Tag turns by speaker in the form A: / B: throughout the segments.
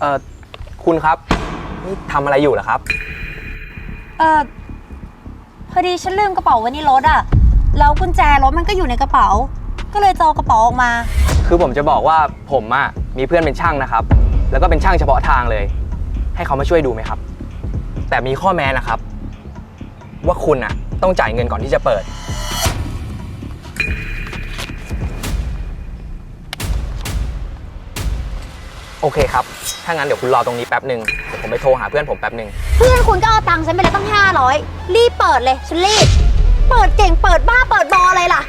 A: เอ่อคุณครับนี่ทำอะไรอยู่เหรอครับ
B: เออพอดีฉันลืมกระเป๋าไว้ในรถอะแล้วกุญแจรถมันก็อยู่ในกระเป๋า ก็เลยจะเอากระเป๋าออกมา
A: คือผมจะบอกว่าผมอะมีเพื่อนเป็นช่างนะครับ แล้วก็เป็นช่างเฉพาะทางเลย ให้เขามาช่วยดูไหมครับ แต่มีข้อแม้นะครับ ว่าคุณอะต้องจ่ายเงินก่อนที่จะเปิด โอเคครับ ถ้างั้นเดี๋ยวคุณรอตรงนี้แป๊บหนึ่งเดี๋ยวผมไปโทรหาเพื่อนผมแป๊บหนึ่ง
B: เพื่อนคุณก็เอาตังค์ฉันไปแล้วตั้ง500 รีบเปิดเลยฉันรีบ เปิดเก่งเปิดบ้าเปิดบออะไรล่ะ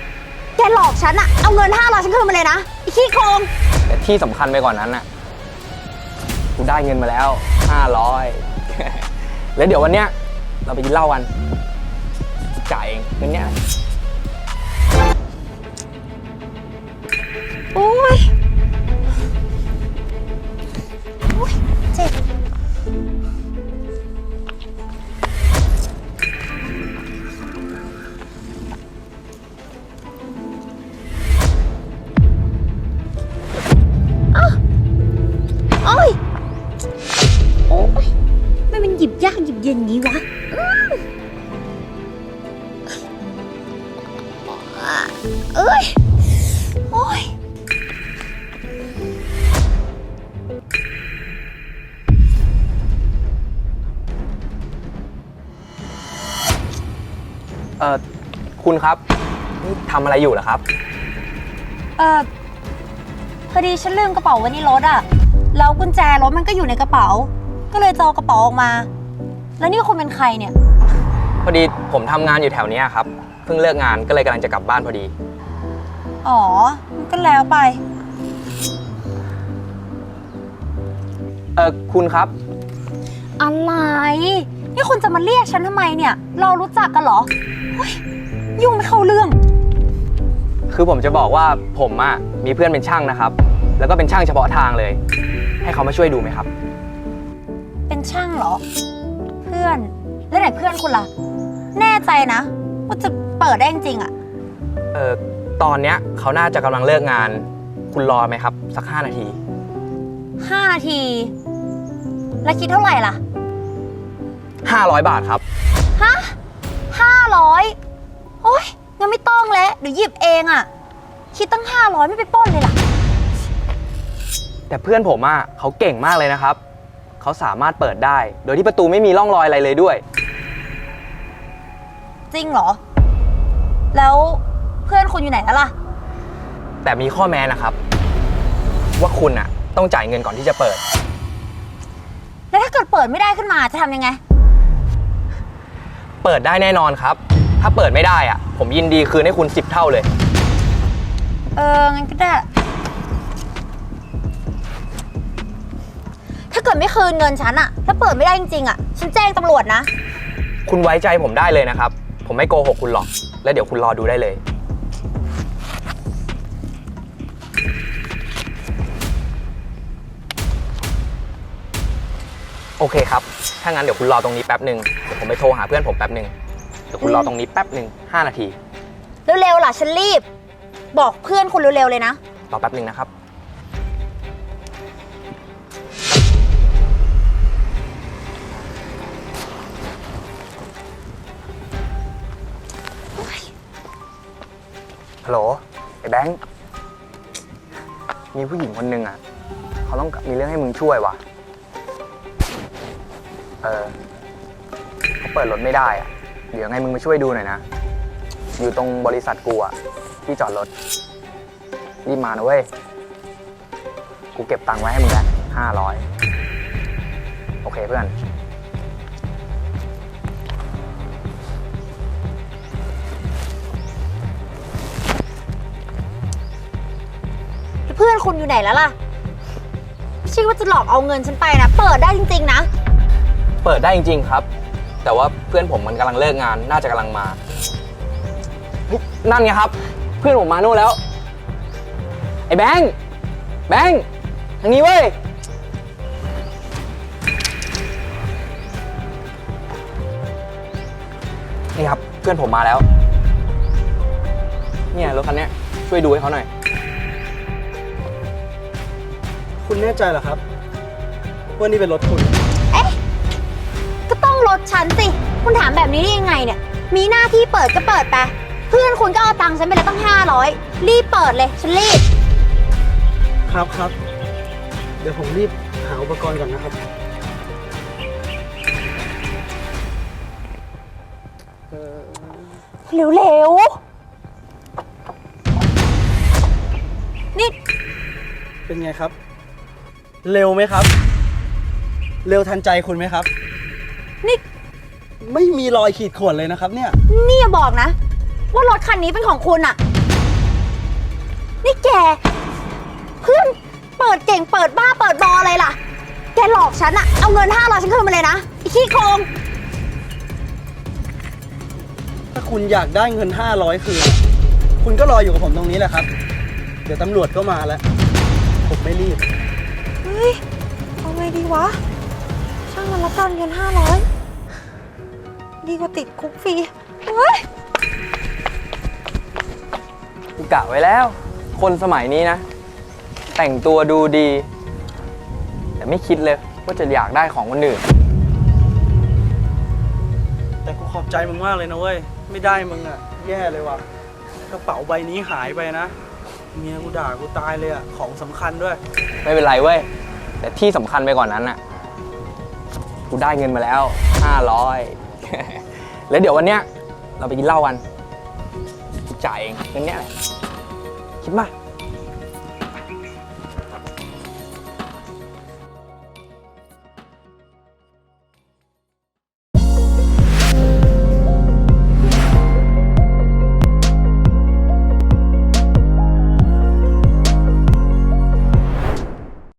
B: แกหลอกฉันอะเอาเงิน500ฉันคืนมาเลยนะไอ้ขี้โกง
A: แต่ที่สำคัญไปกว่อนนั้นน่ะกูได้เงินมาแล้ว 500 แล้วเดี๋ยววันเนี้ยเราไปกินเหล้ากันจ่ายเองเงินเนี้ย
B: โอ้ย เอ้ย โอ้ย เอ่อ
A: คุณครับ นี่ทำอะไรอยู่เหรอครับ
B: เออพอดีฉันลืมกระเป๋าไว้ในรถอะแล้วกุญแจรถมันก็อยู่ในกระเป๋า ก็เลยจะเอากระเป๋าออกมา แล้วนี่คุณเป็นใครเนี่ย
A: พอดีผมทำงานอยู่แถวเนี้ยครับ เพิ่งเลิกงานก็เลยกำลังจะกลับบ้านพอดี
B: อ๋อมันก็แล้วไป
A: เออคุณครับ
B: อะไร นี่คุณจะมาเรียกฉันทำไมเนี่ย เรารู้จักกันเหรอเฮ้ยยุ่งไม่เข้าเรื่อง
A: คือผมจะบอกว่าผมอะมีเพื่อนเป็นช่างนะครับ แล้วก็เป็นช่างเฉพาะทางเลย ให้เขามาช่วยดูไหมครับ
B: เป็นช่างเหรอ เพื่อน แล้วไหนเพื่อนคุณล่ะ แน่ใจนะ ว่าจะเปิดได้จริงๆอะ
A: เออตอนเนี้ยเขาน่าจะกำลังเลิกงาน คุณรอไหมครับ สักห้านาที
B: ห้านาที แล้วคิดเท่าไหร่ล่ะ
A: 500 บาทครับ
B: ฮะห้าร้อยโอ้ยงั้นไม่ต้องแล้วเดี๋ยวหยิบเองอะคิดตั้งห้าร้อยไม่ไปปล้นเลยล่ะ
A: แต่เพื่อนผมอะเขาเก่งมากเลยนะครับ เขาสามารถเปิดได้ โดยที่ประตูไม่มีร่องรอยอะไรเลยด้วย
B: จริงเหรอ แล้วเพื่อนคุณอยู่ไหนแล้วล่ะ
A: แต่มีข้อแม้นะครับ ว่าคุณอะต้องจ่ายเงินก่อนที่จะเปิด
B: แล้วถ้าเกิดเปิดไม่ได้ขึ้นมาจะทำยังไง
A: เปิดได้แน่นอนครับ ถ้าเปิดไม่ได้อะผมยินดีคืนให้คุณ 10 เท่าเลย
B: เออ งั้นก็ได้ ถ้าเกิดไม่คืนเงินฉันอะแล้วเปิดไม่ได้จริงๆอะฉันแจ้งตำรวจนะ
A: คุณไว้ใจผมได้เลยนะครับ ผมไม่โกหกคุณหรอก แล้วเดี๋ยวคุณรอดูได้เลย โอเคครับ ถ้างั้นเดี๋ยวคุณรอตรงนี้แป๊บหนึ่งเดี๋ยวผมไปโทรหาเพื่อนผมแป๊บหนึ่งเดี๋ยวคุณรอตรงนี้แป๊บหนึ่งห้านาที
B: เร็วๆล่ะฉันรีบ บอกเพื่อนคุณเร็วๆเลยนะ
A: รอแป๊บหนึ่งนะครับ ฮัลโหลไอ้แบงค์ มีผู้หญิงคนหนึ่งอะ เขาต้องมีเรื่องให้มึงช่วยว่ะ เออเขาเปิดรถไม่ได้อะ เดี๋ยวไงมึงมาช่วยดูหน่อยนะ อยู่ตรงบริษัทกูอะ ที่จอดรถ รีบมานะเว้ย กูเก็บตังค์ไว้ให้มึงแล้วห้าร้อย โอเคเพื่อน
B: เพื่อนคุณอยู่ไหนแล้วล่ะไม่ใช่ว่าจะหลอกเอาเงินฉันไปนะ เปิดได้จริง ๆ นะ
A: เปิดได้จริง ๆ ครับ แต่ว่าเพื่อนผมมันกำลังเลิกงาน น่าจะกำลังมาเฮ้ยนั่นไงครับ เพื่อนผมมาโน่นแล้ว ไอ้แบงค์แบงค์ทางนี้เว้ย นี่ครับ เพื่อนผมมาแล้ว เนี่ยรถคันเนี้ยช่วยดูให้เขาหน่อย
C: คุณแน่ใจเหรอครับ ว่านี่เป็นรถคุณ
B: ก็ต้องลดฉันสิ คุณถามแบบนี้ได้ยังไงเนี่ย มีหน้าที่เปิดก็เปิดไป เพื่อนคุณก็เอาตังค์ฉันไปแล้วตั้ง500รีบเปิดเลย ฉันรีบ
C: ครับครับ เดี๋ยวผมรีบหาอุปกรณ์ก่อนนะครับเอ่อ
B: เร็วๆ นี่
C: เป็นไงครับ เร็วไหมครับ เร็วทันใจคุณไหมครับ
B: นี่
C: ไม่มีรอยขีดข่วนเลยนะครับ เนี่ย
B: นี่อย่าบอกนะ ว่ารถคันนี้เป็นของคุณอะนี่แก เพื่อนเปิดเก่งเปิดบ้าเปิดบออะไรล่ะ แกหลอกฉันอะเอาเงินห้าร้อยฉันคืนมาเลยนะไอ้ขี้โกง
C: ถ้าคุณอยากได้เงิน 500 คืน คุณก็รออยู่กับผมตรงนี้แหละครับ เดี๋ยวตำรวจก็มาแล้ว ผมไม่รีบ
B: เฮ้ย เอาไงดีวะ ช่างมันละกันเงินห้าร้อยดีกว่าติดคุกฟรีเฮ้ย
A: กูกะไว้แล้ว คนสมัยนี้นะ แต่งตัวดูดี แต่ไม่คิดเลยว่าจะอยากได้ของคนอื่น
C: แต่กูขอบใจมึงมากเลยนะเว้ย ไม่ได้มึงอะแย่เลยว่ะ กระเป๋าใบนี้หายไปนะ เมียกูด่ากูตายเลยอะของสำคัญด้วย
A: ไม่เป็นไรเว้ย แต่ที่สำคัญไปกว่านนั้นอะกูได้เงินมาแล้ว 500 แล้วเดี๋ยววันเนี้ยเราไปกินเหล้ากันกูจ่ายเองเงินเนี้ยแหละคิดมา